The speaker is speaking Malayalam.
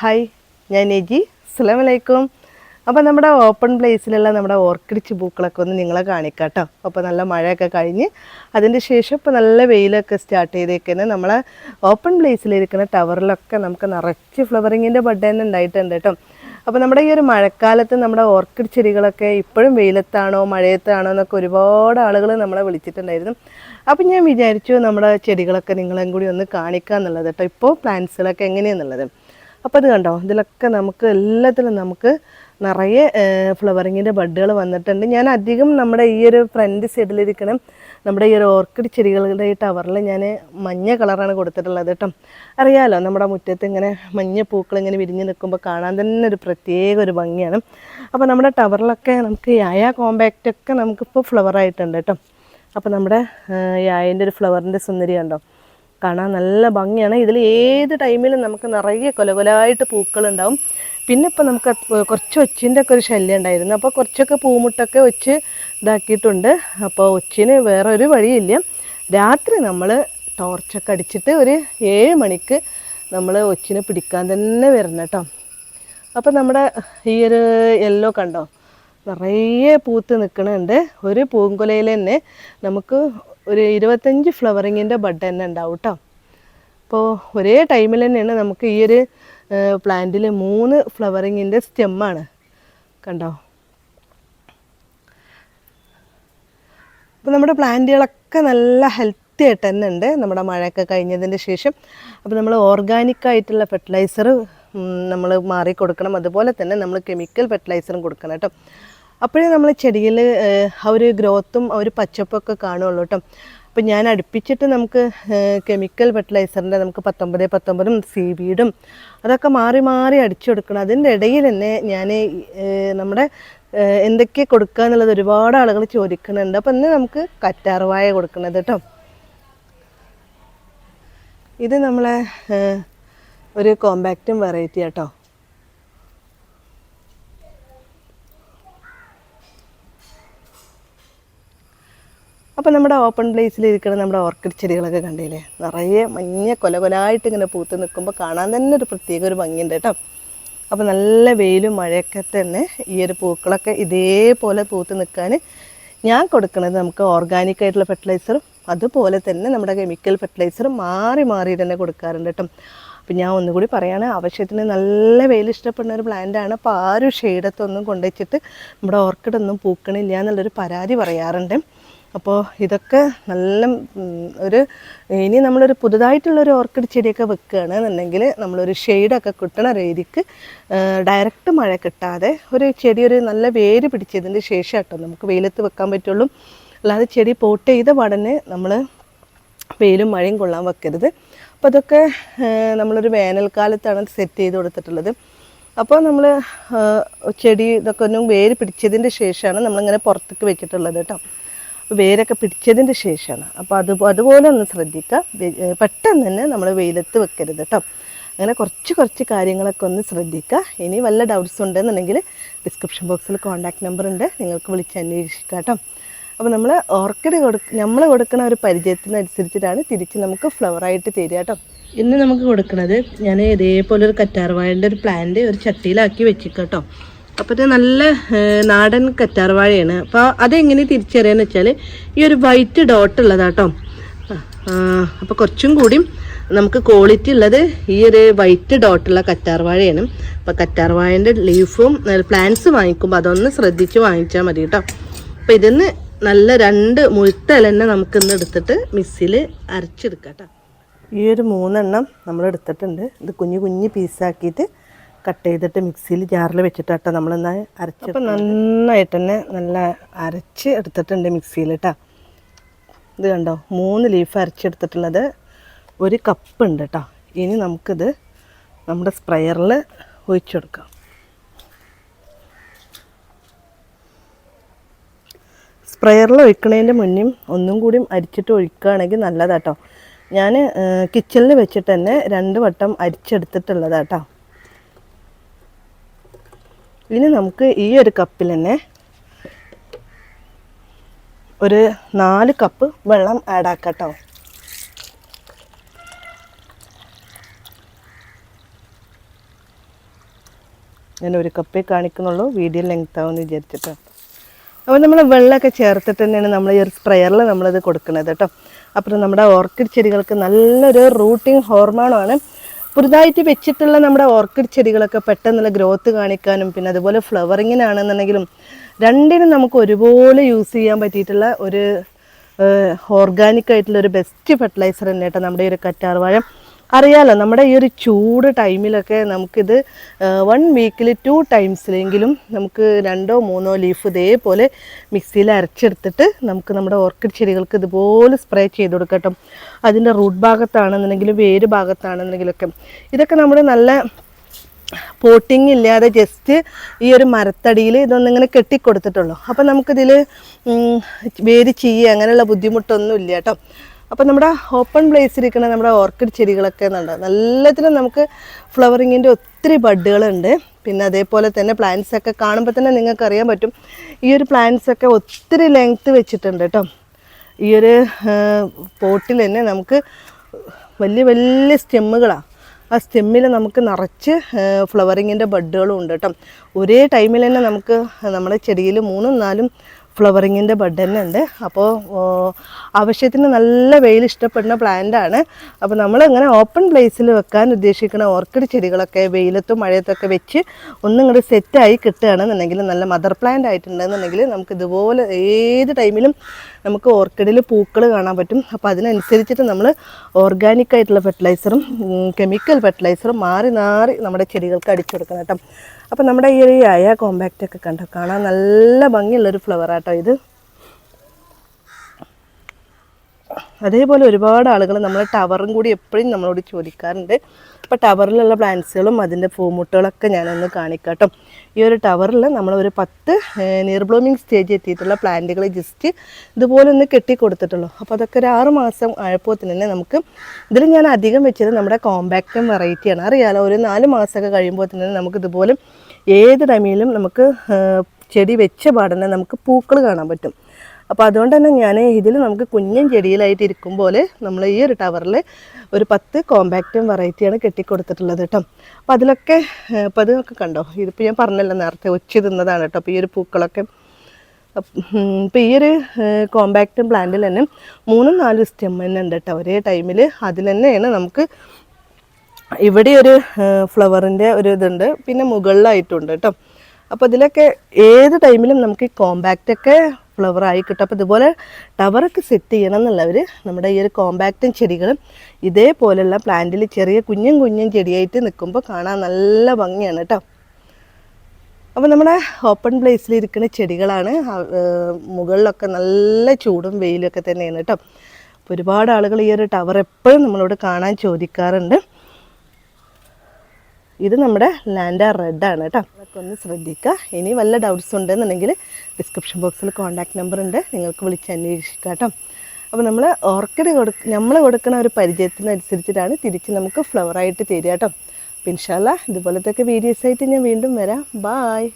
ഹായ് ഞാൻ എജി അസ്സലാമു വലൈക്കും അപ്പോൾ നമ്മുടെ ഓപ്പൺ പ്ലേസിലുള്ള നമ്മുടെ ഓർക്കിഡ് പൂക്കളൊക്കെ ഒന്ന് നിങ്ങളെ കാണിക്കാം കേട്ടോ അപ്പോൾ നല്ല മഴയൊക്കെ കഴിഞ്ഞ് അതിന്റെ ശേഷം ഇപ്പോൾ നല്ല വെയിലൊക്കെ സ്റ്റാർട്ട് ചെയ്തേക്കുന്നത് നമ്മളെ ഓപ്പൺ പ്ലേസിലിരിക്കുന്ന ടവറിലൊക്കെ നമുക്ക് നിറച്ച് ഫ്ലവറിങ്ങിന്റെ ബഡ് തന്നെ ഉണ്ടായിട്ടുണ്ട് കേട്ടോ. അപ്പോൾ നമ്മുടെ ഈ ഒരു മഴക്കാലത്ത് നമ്മുടെ ഓർക്കിഡ് ചെടികളൊക്കെ ഇപ്പോഴും വെയിലത്താണോ മഴയത്താണോ എന്നൊക്കെ ഒരുപാട് ആളുകൾ നമ്മളെ വിളിച്ചിട്ടുണ്ടായിരുന്നു. അപ്പം ഞാൻ വിചാരിച്ചു നമ്മുടെ ചെടികളൊക്കെ നിങ്ങളെയും കൂടി ഒന്ന് കാണിക്കുക എന്നുള്ളത് കേട്ടോ ഇപ്പോൾ പ്ലാന്റ്സുകളൊക്കെ എങ്ങനെയാണെന്നുള്ളത് അപ്പോൾ ഇത് കണ്ടോ? ഇതിലൊക്കെ നമുക്ക് എല്ലാത്തിലും നമുക്ക് നിറയെ ഫ്ലവറിങ്ങിന്റെ ബഡുകൾ വന്നിട്ടുണ്ട്. ഞാൻ അധികം നമ്മുടെ ഈ ഒരു ഫ്രണ്ട് സൈഡിലിരിക്കണം നമ്മുടെ ഈ ഒരു ഓർക്കിഡ് ചെടികളുടെ ഈ ടവറിൽ ഞാൻ മഞ്ഞ കളറാണ് കൊടുത്തിട്ടുള്ളത് കേട്ടോ. അറിയാമല്ലോ നമ്മുടെ മുറ്റത്ത് ഇങ്ങനെ മഞ്ഞ പൂക്കൾ ഇങ്ങനെ വിരിഞ്ഞ് നിൽക്കുമ്പോൾ കാണാൻ തന്നെ ഒരു പ്രത്യേക ഒരു ഭംഗിയാണ്. അപ്പോൾ നമ്മുടെ ടവറിലൊക്കെ നമുക്ക് യായ കോമ്പാക്റ്റൊക്കെ നമുക്കിപ്പോൾ ഫ്ലവറായിട്ടുണ്ട് കേട്ടോ. അപ്പോൾ നമ്മുടെ യായന്റെ ഒരു ഫ്ലവറിന്റെ സുന്ദരി കണ്ടോ? കാണാൻ നല്ല ഭംഗിയാണ്. ഇതിൽ ഏത് ടൈമിലും നമുക്ക് നിറയെ കൊലകൊലായിട്ട് പൂക്കളുണ്ടാവും. പിന്നെ ഇപ്പോൾ നമുക്ക് കുറച്ച് ഒച്ചിന്റെ ഒക്കെ ഒരു ശല്യം ഉണ്ടായിരുന്നു. അപ്പോൾ കുറച്ചൊക്കെ പൂമുട്ടൊക്കെ വെച്ച് ഇതാക്കിയിട്ടുണ്ട്. അപ്പോൾ ഒച്ചിന് വേറെ ഒരു വഴിയില്ല. രാത്രി നമ്മൾ ടോർച്ചൊക്കെ അടിച്ചിട്ട് ഒരു ഏഴ് മണിക്ക് നമ്മൾ ഒച്ചിനെ പിടിക്കാൻ തന്നെ വരണം കേട്ടോ. അപ്പോൾ നമ്മുടെ ഈ ഒരു യെല്ലോ കണ്ടോ? നിറയെ പൂത്ത് നിൽക്കണുണ്ട്. ഒരു പൂങ്കുലയിൽ തന്നെ നമുക്ക് ഒരു ഇരുപത്തഞ്ച് ഫ്ലവറിങ്ങിന്റെ ബഡ് തന്നെ ഉണ്ടാവും കേട്ടോ അപ്പോൾ ഒരേ ടൈമിൽ തന്നെയാണ് നമുക്ക് ഈ ഒരു പ്ലാന്റിൽ മൂന്ന് ഫ്ലവറിങ്ങിന്റെ സ്റ്റെമ്മാണ് കണ്ടോ? അപ്പോൾ നമ്മുടെ പ്ലാന്റുകളൊക്കെ നല്ല ഹെൽത്തി ആയിട്ട് തന്നെ ഉണ്ട്. നമ്മുടെ മഴയൊക്കെ കഴിഞ്ഞതിന് ശേഷം. അപ്പോൾ നമ്മൾ ഓർഗാനിക്കായിട്ടുള്ള ഫെർട്ടിലൈസർ നമ്മൾ മാറി കൊടുക്കണം. അതുപോലെ തന്നെ നമ്മൾ കെമിക്കൽ ഫെർട്ടിലൈസറും കൊടുക്കണം കേട്ടോ അപ്പോഴേ നമ്മൾ ചെടിയിൽ ആ ഒരു ഗ്രോത്തും ആ ഒരു പച്ചപ്പൊക്കെ കാണുള്ളൂ കേട്ടോ. അപ്പം ഞാൻ അടുപ്പിച്ചിട്ട് നമുക്ക് കെമിക്കൽ ഫെർട്ടിലൈസറിന്റെ നമുക്ക് പത്തൊമ്പത് പത്തൊമ്പതും സി വീടും അതൊക്കെ മാറി മാറി അടിച്ചു കൊടുക്കണം. അതിന്റെ ഇടയിൽ തന്നെ ഞാൻ നമ്മുടെ എന്തൊക്കെ കൊടുക്കുക എന്നുള്ളത് ഒരുപാട് ആളുകൾ ചോദിക്കുന്നുണ്ട്. അപ്പം ഇന്ന് നമുക്ക് കറ്റാർവായ കൊടുക്കണത് കേട്ടോ. ഇത് നമ്മളെ ഒരു കോമ്പാക്റ്റും വെറൈറ്റി കേട്ടോ. അപ്പോൾ നമ്മുടെ ഓപ്പൺ പ്ലേസിൽ ഇരിക്കുന്ന നമ്മുടെ ഓർക്കിഡ് ചെടികളൊക്കെ കണ്ടില്ലേ? നിറയെ മഞ്ഞ കൊല കൊലായിട്ട് ഇങ്ങനെ പൂത്ത് നിൽക്കുമ്പോൾ കാണാൻ തന്നെ ഒരു പ്രത്യേക ഒരു ഭംഗിയുണ്ട് കേട്ടോ. അപ്പോൾ നല്ല വെയിലും മഴയൊക്കെ തന്നെ ഈ ഒരു പൂക്കളൊക്കെ ഇതേപോലെ പൂത്ത് നിൽക്കാൻ ഞാൻ കൊടുക്കുന്നത് നമുക്ക് ഓർഗാനിക് ആയിട്ടുള്ള ഫെർട്ടിലൈസറും അതുപോലെ തന്നെ നമ്മുടെ കെമിക്കൽ ഫെർട്ടിലൈസറും മാറി മാറി തന്നെ കൊടുക്കാറുണ്ട് കേട്ടോ. അപ്പം ഞാൻ ഒന്നുകൂടി പറയാണ് ആവശ്യത്തിന് നല്ല വെയിൽ ഇഷ്ടപ്പെടുന്ന ഒരു പ്ലാന്റാണ് അപ്പോൾ ആ ഒരു ഷെയ്ഡത്തൊന്നും കൊണ്ടുവച്ചിട്ട് നമ്മുടെ ഓർക്കിഡൊന്നും പൂക്കണില്ല എന്നുള്ളൊരു പരാതി പറയാറുണ്ട്. അപ്പോൾ ഇതൊക്കെ നല്ല ഒരു ഇനി നമ്മളൊരു പുതുതായിട്ടുള്ളൊരു ഓർക്കിഡ് ചെടിയൊക്കെ വെക്കുകയാണ് എന്നുണ്ടെങ്കിൽ നമ്മളൊരു ഷെയ്ഡൊക്കെ കിട്ടണ രീതിക്ക് ഡയറക്റ്റ് മഴ കിട്ടാതെ ഒരു ചെടി ഒരു നല്ല വേര് പിടിച്ചതിന് ശേഷം കേട്ടോ നമുക്ക് വെയിലത്ത് വെക്കാൻ പറ്റുള്ളൂ. അല്ലാതെ ചെടി പോട്ട് ചെയ്ത പാടനെ നമ്മൾ വെയിലും മഴയും കൊള്ളാൻ വെക്കരുത്. അപ്പോൾ അതൊക്കെ നമ്മളൊരു വേനൽക്കാലത്താണ് സെറ്റ് ചെയ്ത് കൊടുത്തിട്ടുള്ളത്. അപ്പോൾ നമ്മൾ ചെടി ഇതൊക്കെ ഒന്നും വേര് പിടിച്ചതിന്റെ ശേഷമാണ് നമ്മളിങ്ങനെ പുറത്തേക്ക് വെച്ചിട്ടുള്ളത് കേട്ടോ. വേരൊക്കെ പിടിച്ചതിന്റെ ശേഷമാണ് അപ്പോൾ അത് അതുപോലെ ഒന്ന് ശ്രദ്ധിക്കുക പെട്ടെന്ന് തന്നെ നമ്മൾ വെയിലത്ത് വെക്കരുത് കേട്ടോ അങ്ങനെ കുറച്ച് കുറച്ച് കാര്യങ്ങളൊക്കെ ഒന്ന് ശ്രദ്ധിക്കുക ഇനി വല്ല ഡൗട്ട്സ് ഉണ്ടെന്നുണ്ടെങ്കിൽ ഡിസ്ക്രിപ്ഷൻ ബോക്സിൽ കോൺടാക്ട് നമ്പർ ഉണ്ട്. നിങ്ങൾക്ക് വിളിച്ച് അന്വേഷിക്കാം കേട്ടോ അപ്പോൾ നമ്മൾ ഓർക്കിഡ് കൊടുക്ക നമ്മൾ കൊടുക്കുന്ന ഒരു പരിചയത്തിനനുസരിച്ചിട്ടാണ് തിരിച്ച് നമുക്ക് ഫ്ലവറായിട്ട് തരിക കേട്ടോ ഇന്ന് നമുക്ക് കൊടുക്കുന്നത് ഞാൻ ഇതേപോലെ ഒരു കറ്റാർവാഴന്റെ ഒരു പ്ലാന്റ് ഒരു ചട്ടിയിലാക്കി വെച്ചിക്കാം കേട്ടോ അപ്പോൾ ഇത് നല്ല നാടൻ നാടൻ കറ്റാർവാഴയാണ്. അപ്പോൾ അതെങ്ങനെ തിരിച്ചറിയാന്ന് വെച്ചാൽ ഈ ഒരു വൈറ്റ് ഡോട്ട് ഉള്ളതാട്ടോ. അപ്പോൾ കുറച്ചും കൂടി നമുക്ക് ക്വാളിറ്റി ഉള്ളത് ഈ ഒരു വൈറ്റ് ഡോട്ടുള്ള കറ്റാർവാഴയാണ്. അപ്പോൾ കറ്റാർവാഴേന്റെ ലീഫും പ്ലാന്റ്സ് വാങ്ങിക്കുമ്പോൾ അതൊന്ന് ശ്രദ്ധിച്ച് വാങ്ങിച്ചാൽ മതി കേട്ടോ അപ്പോൾ ഇതിന്ന് നല്ല രണ്ട് മുഴുത്ത ഇല തന്നെ നമുക്ക് ഇന്ന് എടുത്തിട്ട് മിക്സിയിൽ അരച്ചെടുക്കാം കേട്ടോ ഈ ഒരു മൂന്നെണ്ണം നമ്മൾ എടുത്തിട്ടുണ്ട്. ഇത് കുഞ്ഞു കുഞ്ഞു പീസാക്കിയിട്ട് കട്ട് ചെയ്തിട്ട് മിക്സിയിൽ ജാറിൽ വെച്ചിട്ട് കേട്ടോ നമ്മളിന്ന് അരച്ച് അപ്പം നന്നായിട്ട് തന്നെ നല്ല അരച്ച് എടുത്തിട്ടുണ്ട് മിക്സിയിൽ കേട്ടോ ഇത് കണ്ടോ? മൂന്ന് ലീഫ് അരച്ചെടുത്തിട്ടുള്ളത് ഒരു കപ്പ് ഉണ്ട് കേട്ടോ ഇനി നമുക്കിത് നമ്മുടെ സ്പ്രെയറിൽ ഒഴിച്ചു കൊടുക്കാം. സ്പ്രെയറിൽ ഒഴിക്കണതിന്റെ മുന്നും ഒന്നും കൂടി അരിച്ചിട്ട് ഒഴിക്കുകയാണെങ്കിൽ നല്ലതാട്ടോ. ഞാൻ കിച്ചണിൽ വെച്ചിട്ട് തന്നെ രണ്ട് വട്ടം അരിച്ചെടുത്തിട്ടുള്ളതാട്ടോ. ഇനി നമുക്ക് ഈ ഒരു കപ്പിൽ തന്നെ ഒരു നാല് കപ്പ് വെള്ളം ആഡ് ആക്കാം കേട്ടോ ഞാൻ ഒരു കപ്പേ കാണിക്കുന്നുള്ളൂ വീഡിയോ ലെങ്ത് ആവുമെന്ന് വിചാരിച്ചിട്ട്. അപ്പോൾ നമ്മൾ വെള്ളമൊക്കെ ചേർത്തിട്ട് തന്നെയാണ് നമ്മൾ ഈ ഒരു സ്പ്രെയറിൽ നമ്മളിത് കൊടുക്കുന്നത് കേട്ടോ. അപ്പോൾ നമ്മുടെ ഓർക്കിഡ് ചെടികൾക്ക് നല്ലൊരു റൂട്ടിങ് ഹോർമോണാണ് പുതുതായിട്ട് വെച്ചിട്ടുള്ള നമ്മുടെ ഓർക്കിഡ് ചെടികളൊക്കെ പെട്ടെന്നുള്ള ഗ്രോത്ത് കാണിക്കാനും പിന്നെ അതുപോലെ ഫ്ലവറിങ്ങിനാണെന്നുണ്ടെങ്കിലും രണ്ടിനും നമുക്ക് ഒരുപോലെ യൂസ് ചെയ്യാൻ പറ്റിയിട്ടുള്ള ഒരു ഓർഗാനിക് ആയിട്ടുള്ള ഒരു ബെസ്റ്റ് ഫെർട്ടിലൈസർ തന്നെ കേട്ടോ നമ്മുടെ ഈ ഒരു കറ്റാർവാഴ. അറിയാലോ നമ്മുടെ ഈ ഒരു ചൂട് ടൈമിലൊക്കെ നമുക്കിത് വൺ വീക്കിൽ ടു ടൈംസിലെങ്കിലും നമുക്ക് രണ്ടോ മൂന്നോ ലീഫ് ഇതേപോലെ മിക്സിയിൽ അരച്ചെടുത്തിട്ട് നമുക്ക് നമ്മുടെ ഓർക്കിഡ് ചെടികൾക്ക് ഇതുപോലെ സ്പ്രേ ചെയ്ത് കൊടുക്കട്ടോ. അതിന്റെ റൂട്ട് ഭാഗത്താണെന്നുണ്ടെങ്കിലും വേര് ഭാഗത്താണെന്നുണ്ടെങ്കിലൊക്കെ ഇതൊക്കെ നമ്മുടെ നല്ല പോട്ടിങ് ഇല്ലാതെ ജസ്റ്റ് ഈ ഒരു മരത്തടിയിൽ ഇതൊന്നിങ്ങനെ കെട്ടിക്കൊടുത്തിട്ടുള്ളൂ. അപ്പം നമുക്കിതിൽ വേര് ചെയ്യുക അങ്ങനെയുള്ള ബുദ്ധിമുട്ടൊന്നും ഇല്ല കേട്ടോ. അപ്പം നമ്മുടെ ഓപ്പൺ പ്ലേസിലിരിക്കുന്ന നമ്മുടെ ഓർക്കിഡ് ചെടികളൊക്കെ ഉണ്ട് നല്ലതിലും നമുക്ക് ഫ്ലവറിങ്ങിന്റെ ഒത്തിരി ബഡുകളുണ്ട് പിന്നെ അതേപോലെ തന്നെ പ്ലാന്റ്സ് ഒക്കെ കാണുമ്പോൾ തന്നെ നിങ്ങൾക്ക് അറിയാൻ പറ്റും. ഈ ഒരു പ്ലാന്റ്സ് ഒക്കെ ഒത്തിരി ലെങ്ത്ത് വെച്ചിട്ടുണ്ട് കേട്ടോ ഈ ഒരു പോട്ടിൽ തന്നെ നമുക്ക് വലിയ വലിയ സ്റ്റെമ്മുകളാണ് ആ സ്റ്റെമ്മിൽ നമുക്ക് നിറച്ച് ഫ്ലവറിങ്ങിന്റെ ബഡുകളും ഉണ്ട് കേട്ടോ ഒരേ ടൈമിൽ തന്നെ നമുക്ക് നമ്മുടെ ചെടിയിൽ മൂന്നും നാലും ഫ്ലവറിങ്ങിന്റെ ബഡ് തന്നെ ഉണ്ട് അപ്പോൾ ആവശ്യത്തിന് നല്ല വെയിൽ ഇഷ്ടപ്പെടുന്ന പ്ലാന്റാണ്. അപ്പോൾ നമ്മൾ അങ്ങനെ ഓപ്പൺ പ്ലേസിൽ വെക്കാൻ ഉദ്ദേശിക്കുന്ന ഓർക്കിഡ് ചെടികളൊക്കെ വെയിലത്തും മഴയത്തൊക്കെ വെച്ച് ഒന്നും ഇങ്ങോട്ട് സെറ്റായി കിട്ടുകയാണെന്നുണ്ടെങ്കിൽ നല്ല മദർ പ്ലാന്റ് ആയിട്ടുണ്ടെന്നുണ്ടെങ്കിൽ നമുക്ക് ഇതുപോലെ ഏത് ടൈമിലും നമുക്ക് ഓർക്കിഡിൽ പൂക്കൾ കാണാൻ പറ്റും. അപ്പോൾ അതിനനുസരിച്ചിട്ട് നമ്മൾ ഓർഗാനിക് ആയിട്ടുള്ള ഫെർട്ടിലൈസറും കെമിക്കൽ ഫെർട്ടിലൈസറും മാറി മാറി നമ്മുടെ ചെടികൾക്ക് അടിച്ചു കൊടുക്കണം കേട്ടോ. അപ്പോൾ നമ്മുടെ ഈ ഒരു അയ കോമ്പാക്റ്റ് ഒക്കെ കണ്ടോ? കാണാൻ നല്ല ഭംഗിയുള്ളൊരു ഫ്ലവർ ആട്ടോ ഇത്. അതേപോലെ ഒരുപാട് ആളുകൾ നമ്മളെ ടവറും കൂടി എപ്പോഴും നമ്മളോട് ചോദിക്കാറുണ്ട്. അപ്പോൾ ടവറിലുള്ള പ്ലാന്റ്സുകളും അതിന്റെ പൂമുട്ടുകളൊക്കെ ഞാനൊന്ന് കാണിക്കാട്ടോ. ഈ ഒരു ടവറിൽ നമ്മൾ ഒരു പത്ത് നിയർ ബ്ലൂമിങ് സ്റ്റേജ് എത്തിയിട്ടുള്ള പ്ലാന്റുകൾ ജസ്റ്റ് ഇതുപോലെ ഒന്ന് കെട്ടി കൊടുത്തിട്ടുള്ളൂ അപ്പോൾ അതൊക്കെ ഒരു ആറ് മാസം ആയപ്പോൾ തന്നെ നമുക്ക് ഇതിൽ ഞാൻ അധികം വെച്ചത് നമ്മുടെ കോമ്പാക്റ്റും വെറൈറ്റിയാണ് അറിയാലോ ഒരു നാല് മാസമൊക്കെ കഴിയുമ്പോൾ തന്നെ നമുക്ക് ഇതുപോലെ ഏത് ടൈമിലും നമുക്ക് ചെടി വെച്ച പാടന്നെ നമുക്ക് പൂക്കൾ കാണാൻ പറ്റും. അപ്പോൾ അതുകൊണ്ട് തന്നെ ഞാൻ ഇതിൽ നമുക്ക് കുഞ്ഞൻ ചെടിയിലായിട്ട് ഇരിക്കും പോലെ നമ്മൾ ഈ ഒരു ടവറിൽ ഒരു പത്ത് കോമ്പാക്റ്റും വെറൈറ്റിയാണ് കെട്ടിക്കൊടുത്തിട്ടുള്ളത് കേട്ടോ അപ്പോൾ അതിലൊക്കെ അപ്പോൾ അതൊക്കെ കണ്ടോ? ഇതിപ്പോൾ ഞാൻ പറഞ്ഞല്ലോ നേരത്തെ ഒച്ച തിന്നതാണ് കേട്ടോ അപ്പോൾ ഈ ഒരു പൂക്കളൊക്കെ. ഇപ്പോൾ ഈ ഒരു കോമ്പാക്റ്റും പ്ലാന്റിൽ തന്നെ മൂന്നും നാലും സ്റ്റെം തന്നെ ഉണ്ട് കേട്ടോ ഒരേ ടൈമിൽ അതിൽ തന്നെയാണ് നമുക്ക് ഇവിടെ ഒരു ഫ്ലവറിന്റെ ഒരു ഇതുണ്ട്. പിന്നെ മുകളിലായിട്ടുണ്ട് കേട്ടോ അപ്പോൾ ഇതിലൊക്കെ ഏത് ടൈമിലും നമുക്ക് ഈ കോമ്പാക്റ്റ് ആയി കിട്ടും. അപ്പോൾ ഇതുപോലെ ടവറൊക്കെ സെറ്റ് ചെയ്യണം എന്നുള്ളവർ നമ്മുടെ ഈ ഒരു കോമ്പാക്റ്റും ചെടികളും ഇതേപോലെയുള്ള പ്ലാന്റിൽ ചെറിയ കുഞ്ഞും കുഞ്ഞും ചെടിയായിട്ട് നിൽക്കുമ്പോൾ കാണാൻ നല്ല ഭംഗിയാണ് കേട്ടോ അപ്പോൾ നമ്മുടെ ഓപ്പൺ പ്ലേസിൽ ഇരിക്കുന്ന ചെടികളാണ് മുകളിലൊക്കെ നല്ല ചൂടും വെയിലൊക്കെ തന്നെയാണ് കേട്ടോ ഒരുപാട് ആളുകൾ ഈ ഒരു ടവർ എപ്പോഴും നമ്മളോട് കാണാൻ ചോദിക്കാറുണ്ട്. ഇത് നമ്മുടെ ലാൻഡ റെഡ് ആണ് കേട്ടോ. അതൊക്കെ ഒന്ന് ശ്രദ്ധിക്കുക. ഇനി വല്ല ഡൗട്ട്സ് ഉണ്ടെന്നുണ്ടെങ്കിൽ ഡിസ്ക്രിപ്ഷൻ ബോക്സിൽ കോൺടാക്ട് നമ്പർ ഉണ്ട്. നിങ്ങൾക്ക് വിളിച്ച് അന്വേഷിക്കുക കേട്ടോ. അപ്പോൾ നമ്മൾ ഓർക്കിഡ് കൊടു നമ്മൾ കൊടുക്കുന്ന ഒരു പരിചയത്തിനനുസരിച്ചിട്ടാണ് തിരിച്ച് നമുക്ക് ഫ്ലവറായിട്ട് തരിക കേട്ടോ. പിൻഷാല്ല ഇതുപോലത്തെ വീഡിയോസ് ആയിട്ട് ഞാൻ വീണ്ടും വരാം. ബായ്